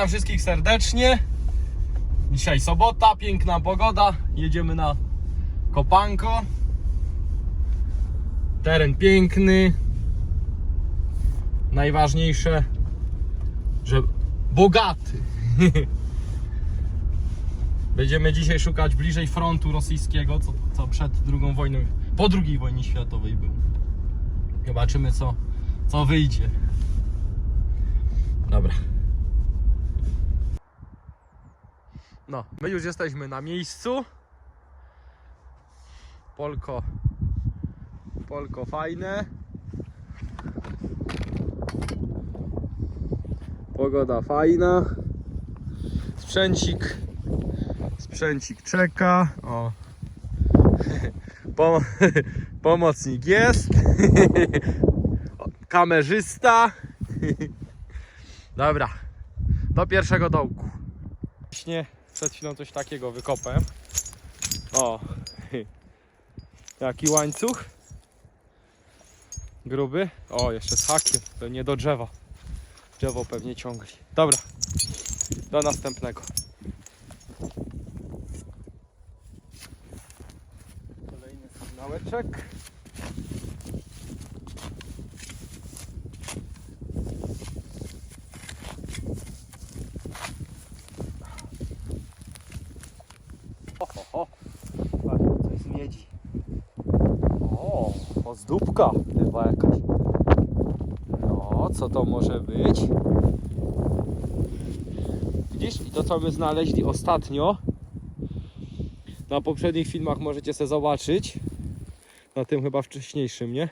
Witam wszystkich serdecznie. Dzisiaj sobota, piękna pogoda. Jedziemy na kopanko. Teren piękny. Najważniejsze, że bogaty. Będziemy dzisiaj szukać bliżej frontu rosyjskiego, co, co przed drugą wojną, po drugiej wojnie światowej był. Zobaczymy co, co wyjdzie. Dobra. No, my już jesteśmy na miejscu. Polko. Polko fajne. Pogoda fajna. Sprzęcik. Sprzęcik czeka. O. Pom pomocnik jest. Kamerzysta. Dobra. Do pierwszego dołku. Właśnie przed chwilą coś takiego wykopałem. O. Jaki łańcuch. Gruby. O, jeszcze z hakiem. To nie do drzewa. Drzewo pewnie ciągli. Dobra. Do następnego. Kolejny sygnałeczek. Ho, ho, ho. Patrz, coś z miedzi. O, ozdóbka chyba jakaś. No, co to może być? Widzisz? I to co my znaleźli ostatnio na poprzednich filmach możecie sobie zobaczyć. Na tym chyba wcześniejszym, nie?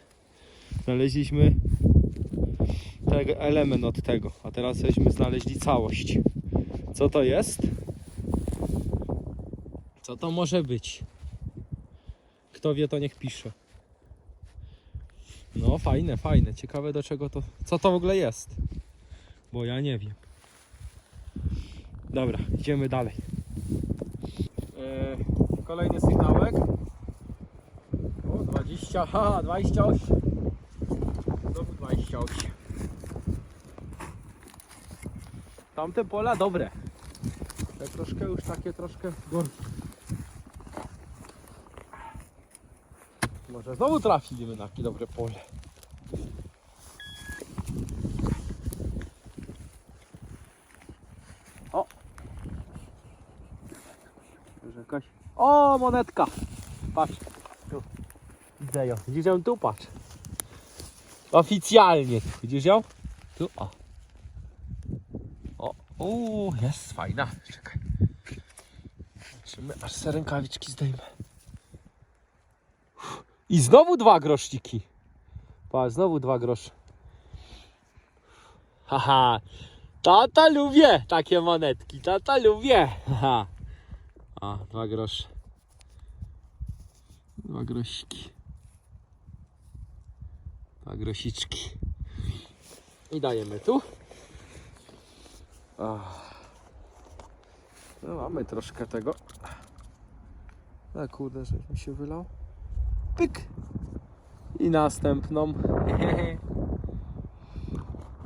Znaleźliśmy tego element od tego, a teraz żeśmy znaleźli całość. Co to jest? Co to może być? Kto wie, to niech pisze. No, fajne, fajne. Ciekawe do czego to. Co to w ogóle jest? Bo ja nie wiem. Dobra, idziemy dalej. Yy, kolejny sygnałek. O, 20, ha, 28. Znowu 28. Tamte pola dobre. Te troszkę już takie troszkę gorsze. Może znowu trafiliśmy na takie dobre pole. O! Już jakaś... O, monetka! Patrz. Tu. Widzę ją. Widzisz ją tu? Patrz. Oficjalnie. Widzisz ją? Tu, o. O, uuu, jest fajna. Czekaj. Zobaczymy, aż se rękawiczki zdejmę. I znowu dwa groszciki. Patrz, znowu dwa grosze. Haha. Tata lubię takie monetki. Tata lubię. Haha. A, dwa grosze. Dwa grosiki. Dwa grosiczki. I dajemy tu. No mamy troszkę tego. A kurde, że mi się wylał. Pyk. I następną.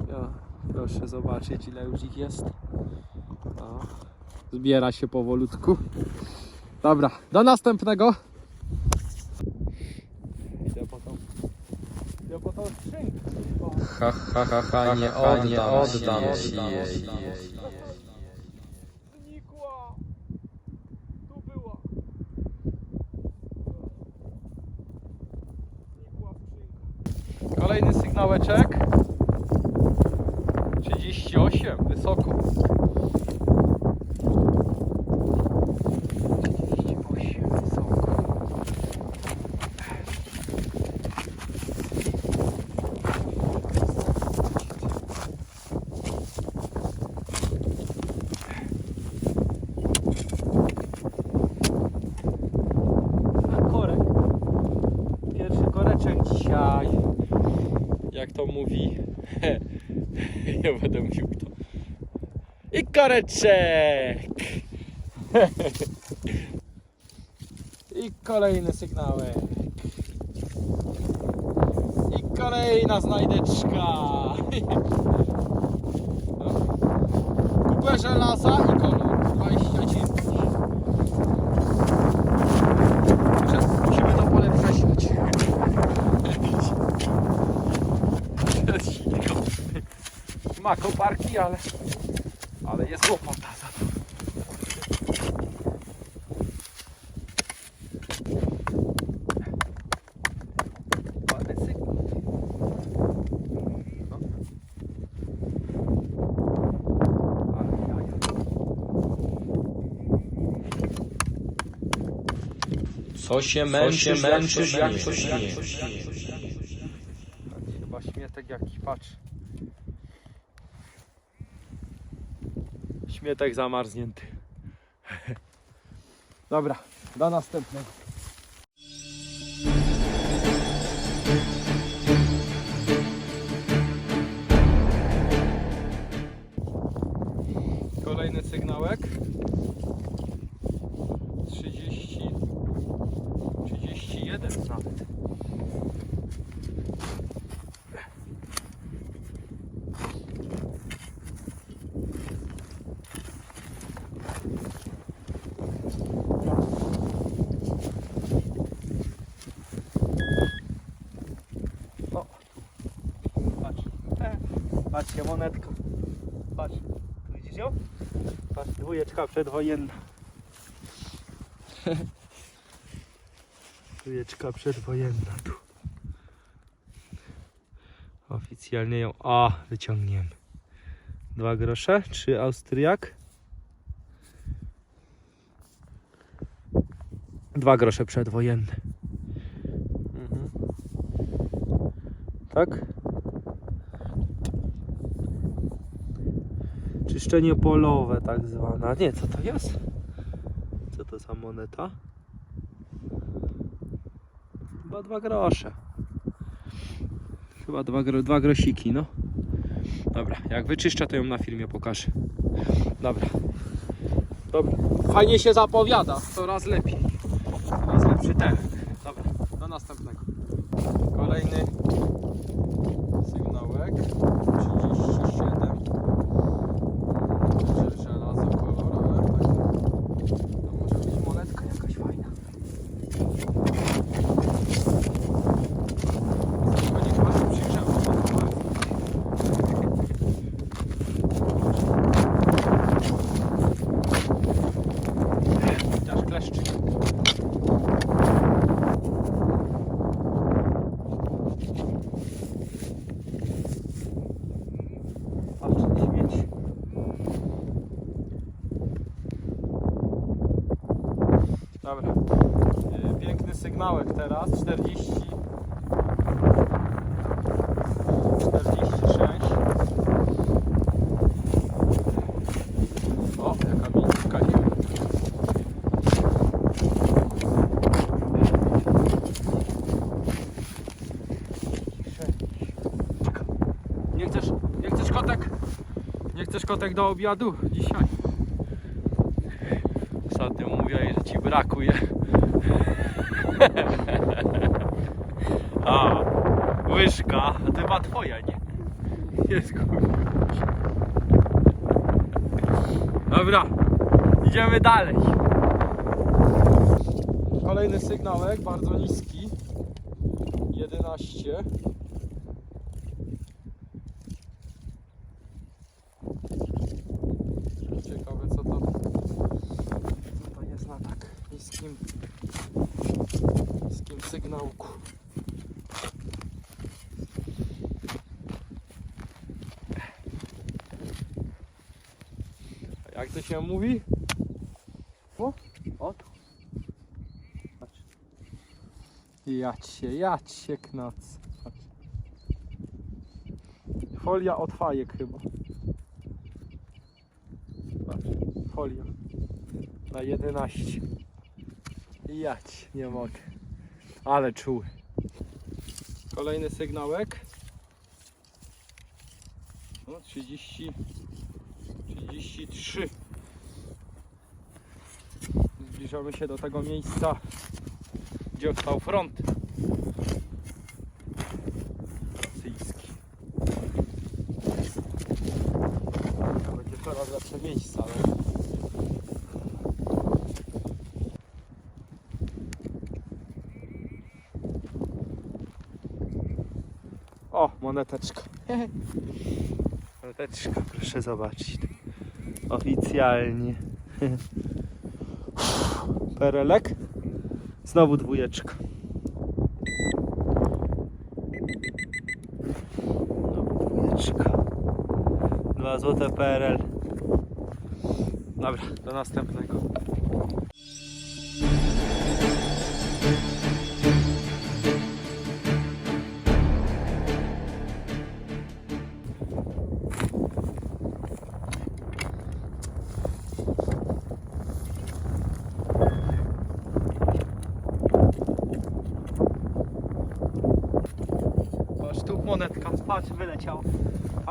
Ja, proszę zobaczyć ile już ich jest. O, zbiera się powolutku. Dobra, do następnego. Idę po tą, idę po tą skrzynkę. Ha, ha, ha, ha, nie oddam, nie oddam ci jej. Znikła. Sygnałeczek. 38, wysoko. 38, wysoko. A korek. Pierwszy koreczek dzisiaj. Jak to mówi. Nie będę mówił kto. I koreczek. I kolejny sygnałek. I kolejna znajdeczka. Próbę żelaza i kolor 29. Muszę- Musimy to pole przesiać. Ma koparki, ale jest łopata. Co się męczysz, męczysz, jak to śni. Chyba śmietek jakiś, patrz. Śmietek zamarznięty. Dobra, do następnego. Kolejny sygnałek. 30 31 nawet. O, patrz. E, Patrzcie, monetka. Patrz, tu widzisz ją? Patrz, dwójeczka przedwojenna. Dwójeczka przedwojenna tu. Oficjalnie ją, a, wyciągniemy. Dwa grosze, trzy Austriak. Dwa grosze przedwojenne. Mhm. Tak? Czyszczenie polowe tak zwane. Nie, co to jest? Co to za moneta? Chyba dwa grosze. Chyba dwa, dwa grosiki, no. Dobra, jak wyczyszczę, to ją na filmie pokażę. Dobra. Dobra. Fajnie się zapowiada, coraz lepiej. Coraz lepszy teren. Dobra, do następnego. Kolejny sygnałek. 37. Że- Żelazo kolorowe. To może być monetka jakaś fajna. Będzie bardzo przyjrzała. Chociaż kleszczyk. Patrz, śmieć. Dobra. Yy, Piękny sygnałek teraz. 40. 46. O, jaka mińska nie Nie chcesz, nie chcesz kotek? Nie chcesz kotek do obiadu dzisiaj? Ostatnio mówiłeś, że ci brakuje. A, łyżka, to chyba twoja, nie? Jest. Dobra, idziemy dalej. Kolejny sygnałek, bardzo niski. 11. Ciekawe co to, co to jest na tak niskim, niskim sygnałku. A jak to się mówi? O, o. Patrz. Jać się, jać się knac. Patrz. Folia od fajek chyba. Patrz, folia na 11. Jać, nie mogę. Ale czuły. Kolejny sygnałek. No, 30, 33. Zbliżamy się do tego miejsca, gdzie stał front rosyjski. To będzie coraz lepsze. miejsca. No. O, moneteczka. Moneteczka, proszę zobaczyć. Oficjalnie. Perelek. Znowu dwójeczka. Znowu dwójeczka. Dwa złote PRL. Dobra, do następnego.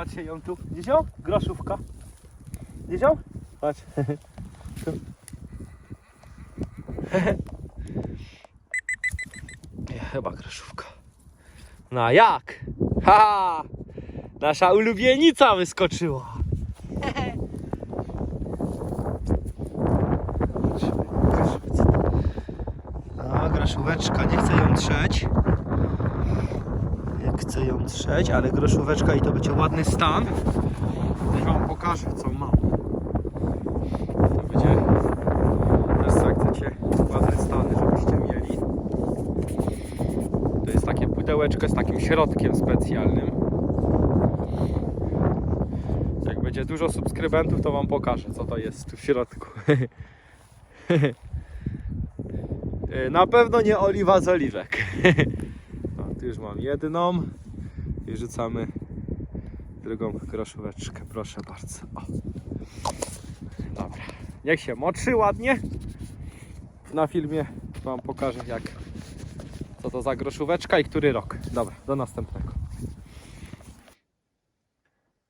Patrzcie ją tu. Gdzieś ją? Groszówka. Patrz. Tu. Chyba groszówka. No jak? Ha! Nasza ulubienica wyskoczyła. No, groszóweczka, nie chcę ją trzeć. Chcę ją trzeć, ale groszóweczka i to będzie ładny stan. I wam pokażę co mam. To będzie też chcecie ładne stany, żebyście mieli. To jest takie pudełeczko z takim środkiem specjalnym. Jak będzie dużo subskrybentów, to wam pokażę co to jest tu w środku. Na pewno nie oliwa z oliwek. O, tu już mam jedną i rzucamy drugą groszóweczkę, proszę bardzo. O. Dobra, niech się moczy ładnie. Na filmie Wam pokażę jak co to za groszóweczka i który rok. Dobra, do następnego.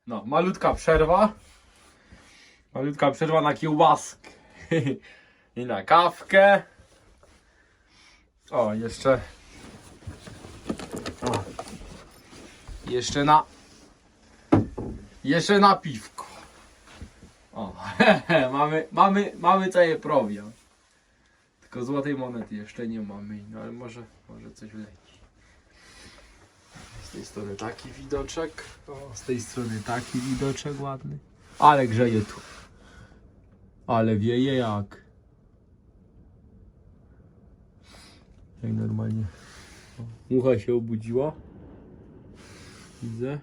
No, malutka przerwa. Malutka przerwa na kiełbaskę i na kawkę. O, jeszcze Jeszcze na. Jeszcze na piwko. O, mamy, mamy, mamy cały prowiant. Tylko złotej monety jeszcze nie mamy, no ale może, może coś leci. Z tej strony taki widoczek, o, z tej strony taki widoczek ładny. Ale grzeje tu. Ale wieje jak. Jak normalnie. Mucha się obudziła. Widzę.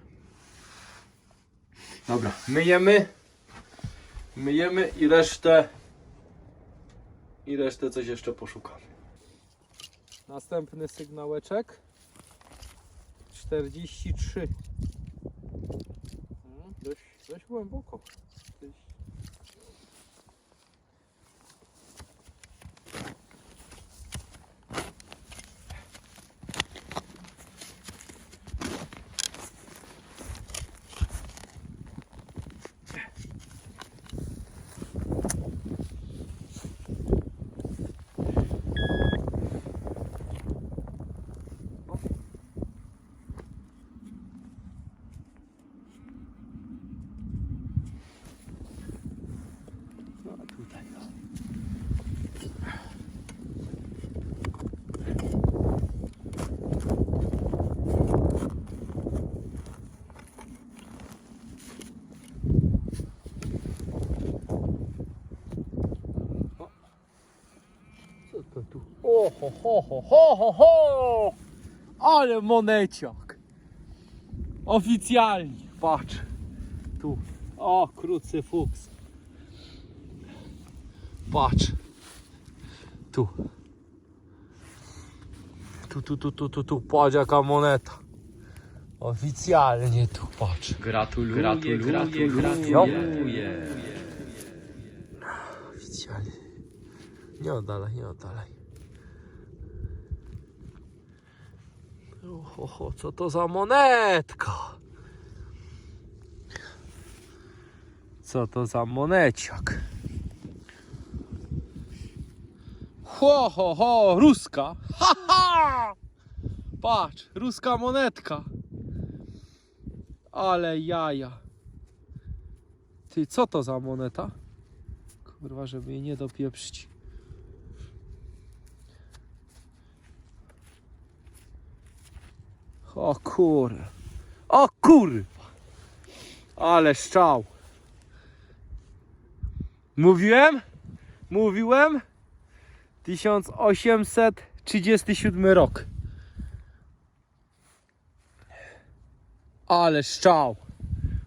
Dobra, myjemy. Myjemy i resztę. I resztę coś jeszcze poszukamy. Następny sygnałeczek. 43. Mm, Dość, dość głęboko. Ho, ho, ho, ho, ho, ho! Ale moneciak! Oficjalnie, patrz. Tu. O, krucyfuks. Patrz. Tu. Tu, tu, tu, tu, tu, tu. Patrz jaka moneta. Oficjalnie tu, patrz. Gratuluję, gratuluję, gratuluję. gratuluję. Oficjalnie. Nie oddalaj, nie oddalaj. Oho, ho, co to za monetka? Co to za moneciak? Ho, ho, ho, ruska. Ha, ha! Patrz, ruska monetka. Ale jaja. Ty, co to za moneta? Kurwa, żeby jej nie dopieprzyć. O kur... O kur... Ale szczał. Mówiłem? Mówiłem? 1837 rok. Ale szczał.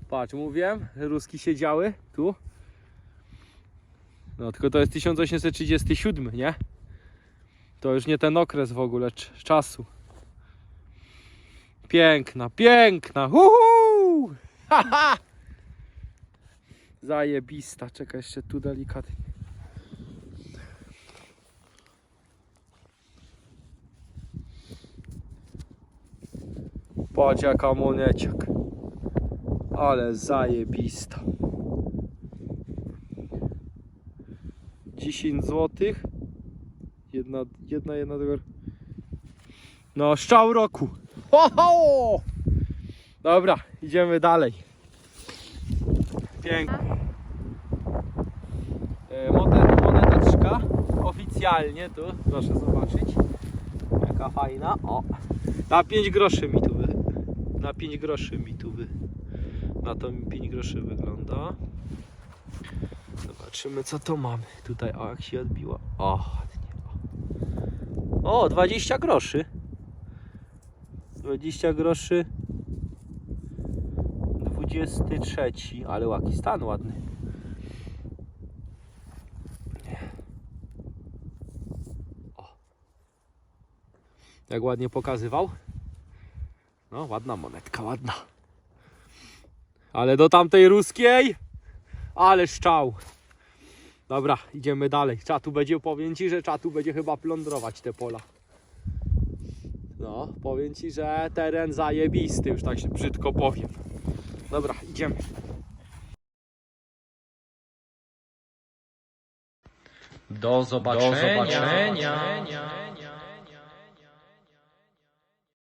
Patrz, mówiłem, Ruski siedziały tu. No tylko to jest 1837, nie? To już nie ten okres w ogóle cz- czasu. Piękna, piękna. Uhu! Haha! Zajebista. Czekaj jeszcze tu delikatnie. Patrz jaka moneciak. Ale zajebista. 10 zł. Jedna, jedna, jedna dolar. No, szczał roku. Ho, ho! Dobra, idziemy dalej. Pięknie. E, monet- Moneteczka oficjalnie tu, proszę zobaczyć. Jaka fajna. O, na 5 groszy mi tu wy. Na 5 groszy mi tu wy. Na to mi 5 groszy wygląda. Zobaczymy co to mamy. Tutaj, o jak się odbiła. O, ładnie. O, 20 groszy. 20 groszy. 23, ale łaki stan ładny. O. Jak ładnie pokazywał. No, ładna monetka, ładna. Ale do tamtej ruskiej, ale szczał. Dobra, idziemy dalej. Czatu będzie, powiem ci, że czatu będzie chyba plądrować te pola. No, powiem ci, że teren zajebisty, już tak się brzydko powiem. Dobra, idziemy. Do zobaczenia.